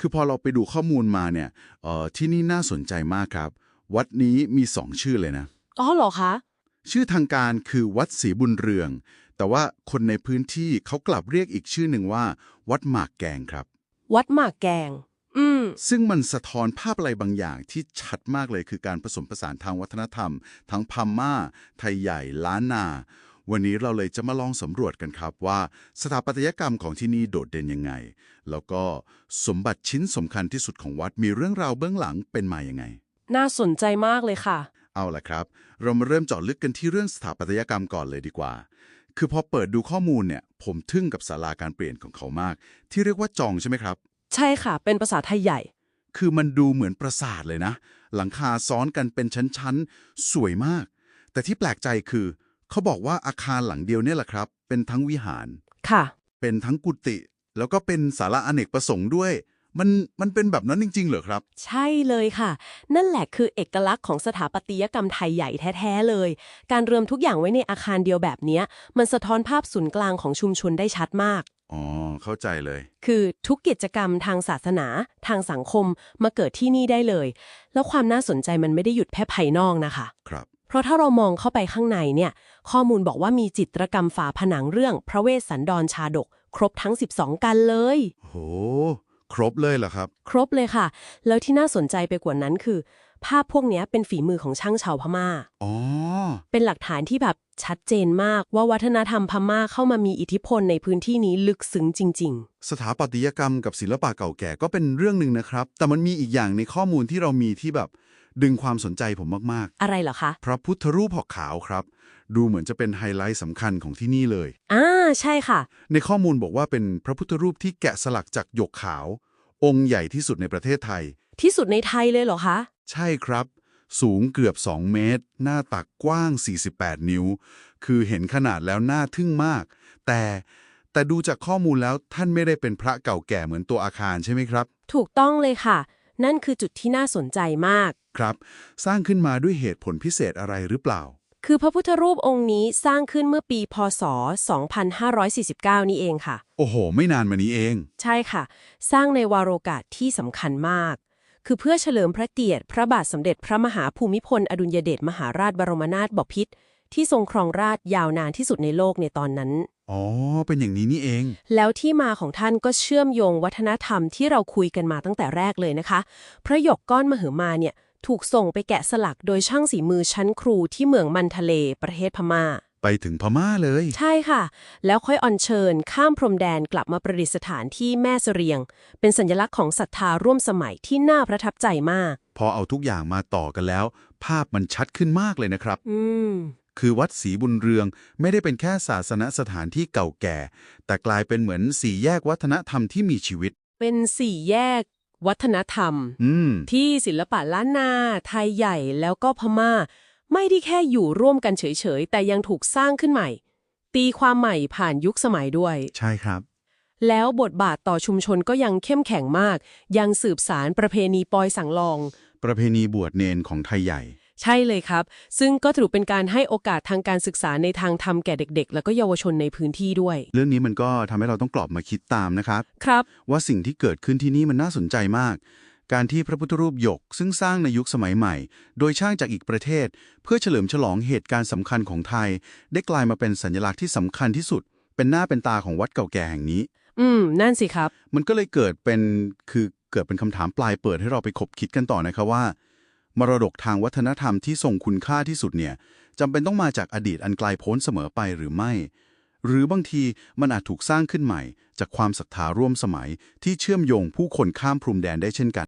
คือพอเราไปดูข้อมูลมาเนี่ยเอ่อที่นี่น่าสนใจมากครับ วัดนี้มีสองชื่อเลยนะ อ๋อเหรอคะ ชื่อทางการคือวัดศรีบุญเรือง แต่ว่าคนในพื้นที่เขากลับเรียกอีกชื่อหนึ่งว่า วัดหมากแกงครับ วัดหมากแกง อืม ซึ่งมันสะท้อนภาพอะไรบางอย่างที่ชัดมากเลยคือการผสมผสานทางวัฒนธรรม ทั้งพม่า ไทยใหญ่ ล้านนา วันนี้เราเลยจะมาลองสำรวจกันครับว่า สถาปัตยกรรมของที่นี่โดดเด่นยังไง แล้วก็สมบัติชิ้นสำคัญที่สุดของวัดมีเรื่องราวเบื้องหลังเป็นมายังไง น่าสนใจมากเลยค่ะ เอาล่ะครับ เรามาเริ่มเจาะลึกกันที่เรื่องสถาปัตยกรรมก่อนเลยดีกว่า คือพอเปิดดูข้อมูลเนี่ย ผมทึ่งกับศาลาการเปลี่ยนของเขามาก ที่เรียกว่าจองใช่ไหมครับ ใช่ค่ะ เป็นภาษาไทยใหญ่ คือมันดูเหมือนปราสาทเลยนะ หลังคาซ้อนกันเป็นชั้นๆ สวยมาก แต่ที่แปลกใจคือ เขาบอกว่าอาคารหลังเดียวเนี่ยแหละครับ เป็นทั้งวิหาร ค่ะ เป็นทั้งกุฏิแล้วก็เป็นศาลาอเนกประสงค์ด้วย มันมันเป็นแบบนั้นจริง ๆ เหรอครับ ใช่เลยค่ะ นั่นแหละคือเอกลักษณ์ของสถาปัตยกรรมไทยใหญ่แท้ๆเลย การรวมทุกอย่างไว้ในอาคารเดียวแบบเนี้ย มันสะท้อนภาพศูนย์กลางของชุมชนได้ชัดมาก อ๋อ เข้าใจเลย คือทุกกิจกรรมทางศาสนา ทางสังคมมาเกิดที่นี่ได้เลย แล้วความน่าสนใจมันไม่ได้หยุดแค่ภายนอกนะคะ ครับ เพราะถ้าเรามองเข้าไปข้างในเนี่ย ข้อมูลบอกว่ามีจิตรกรรมฝาผนังเรื่องพระเวสสันดรชาดก ครบทั้ง 12 กันเลย โห ครบเลยเหรอครับ ครบเลยค่ะ แล้วที่น่าสนใจไปกว่านั้นคือ ภาพพวกเนี้ยเป็นฝีมือของช่างชาวพม่า อ๋อ เป็นหลักฐานที่แบบชัดเจนมากว่าวัฒนธรรมพม่าเข้ามามีอิทธิพลในพื้นที่นี้ลึกซึ้งจริงสถาปัตยกรรมกับศิลปะเก่าแก่ก็เป็นเรื่องหนึ่งนะครับ แต่มันมีอีกอย่างในข้อมูลที่เรามีที่แบบ ดึงความสนใจผมมากๆ อะไรเหรอคะๆพระพุทธรูปหอกขาวครับ ดูเหมือนจะเป็นไฮไลท์สำคัญของที่นี่เลย อ่า ใช่ค่ะ ในข้อมูลบอกว่าเป็นพระพุทธรูปที่แกะสลักจากหยกขาว องค์ใหญ่ที่สุดในประเทศไทย ที่สุดในไทยเลยเหรอคะ ใช่ครับ สูงเกือบ 2 เมตร หน้าตักกว้าง 48 นิ้ว คือเห็นขนาดแล้วน่าทึ่งมาก แต่แต่ดูจากข้อมูลแล้วท่านไม่ได้เป็นพระเก่าแก่เหมือนตัวอาคารใช่ไหมครับ ถูกต้องเลยค่ะ นั่นคือจุดที่น่าสนใจมาก ครับ สร้างขึ้นมาด้วยเหตุผลพิเศษอะไรหรือเปล่า คือพระพุทธรูปองค์นี้สร้างขึ้นเมื่อปี พศ 2549 นี่เองค่ะ โอ้โห ไม่นานมานี้เอง ใช่ค่ะ สร้างในวาโรกาสที่สำคัญมาก คือเพื่อเฉลิมพระเกียรติพระบาทสมเด็จพระมหาภูมิพล อดุลยเดชมหาราชบรมนาถบพิตร ที่ทรงครองราชยาวนานที่สุดในโลกในตอนนั้น อ๋อ เป็นอย่างนี้นี่เอง แล้วที่มาของท่านก็เชื่อมโยงวัฒนธรรมที่เราคุยกันมาตั้งแต่แรกเลยนะคะ พระหยกก้อนมหึมาเนี่ยถูกส่งไปแกะสลักโดยช่างสีมือชั้นครูที่เมืองมันทะเลประเทศพม่า ไปถึงพม่าเลย ใช่ค่ะ แล้วค่อยออนเชิญข้ามพรมแดนกลับมาประดิษฐานที่แม่เสรียง เป็นสัญลักษณ์ของศรัทธาร่วมสมัยที่น่าประทับใจมาก พอเอาทุกอย่างมาต่อกันแล้ว ภาพมันชัดขึ้นมากเลยนะครับ อืม คือวัดศรีบุญเรืองไม่ได้เป็นแค่ศาสนสถานที่เก่าแก่ แต่กลายเป็นเหมือนสี่แยกวัฒนธรรมที่มีชีวิต เป็นสี่แยกวัฒนธรรม อืม ที่ศิลปะล้านนา ไทยใหญ่แล้วก็พม่า ไม่ได้แค่อยู่ร่วมกันเฉยๆ แต่ยังถูกสร้างขึ้นใหม่ ตีความใหม่ผ่านยุคสมัยด้วย ใช่ครับ แล้วบทบาทต่อชุมชนก็ยังเข้มแข็งมาก ยังสืบสารประเพณีปอยสังลอง ประเพณีบวชเนนของไทยใหญ่ ใช่เลยครับ ซึ่งก็ถือเป็นการให้โอกาสทางการศึกษาในทางธรรมแก่เด็ก ๆ แล้วก็เยาวชนในพื้นที่ด้วย เรื่องนี้มันก็ทำให้เราต้องกลับมาคิดตามนะครับ ครับ ว่าสิ่งที่เกิดขึ้นที่นี่มันน่าสนใจมาก การที่พระพุทธรูปหยก ซึ่งสร้างในยุคสมัยใหม่ โดยช่างจากอีกประเทศ เพื่อเฉลิมฉลองเหตุการณ์สำคัญของไทย ได้กลายมาเป็นสัญลักษณ์ที่สำคัญที่สุด เป็นหน้าเป็นตาของวัดเก่าแก่แห่งนี้ อืม นั่นสิครับ มันก็เลยเกิดเป็นคือเกิดเป็นคำถามปลายเปิดให้เราไปคบคิดกันต่อนะครับว่า มรดกทางวัฒนธรรมที่ทรงคุณค่าที่สุดเนี่ยจำเป็นต้องมาจากอดีตอันไกลโพ้นเสมอไปหรือไม่ หรือบางทีมันอาจถูกสร้างขึ้นใหม่ จากความศรัทธาร่วมสมัยที่เชื่อมโยงผู้คนข้ามพรมแดนได้เช่นกัน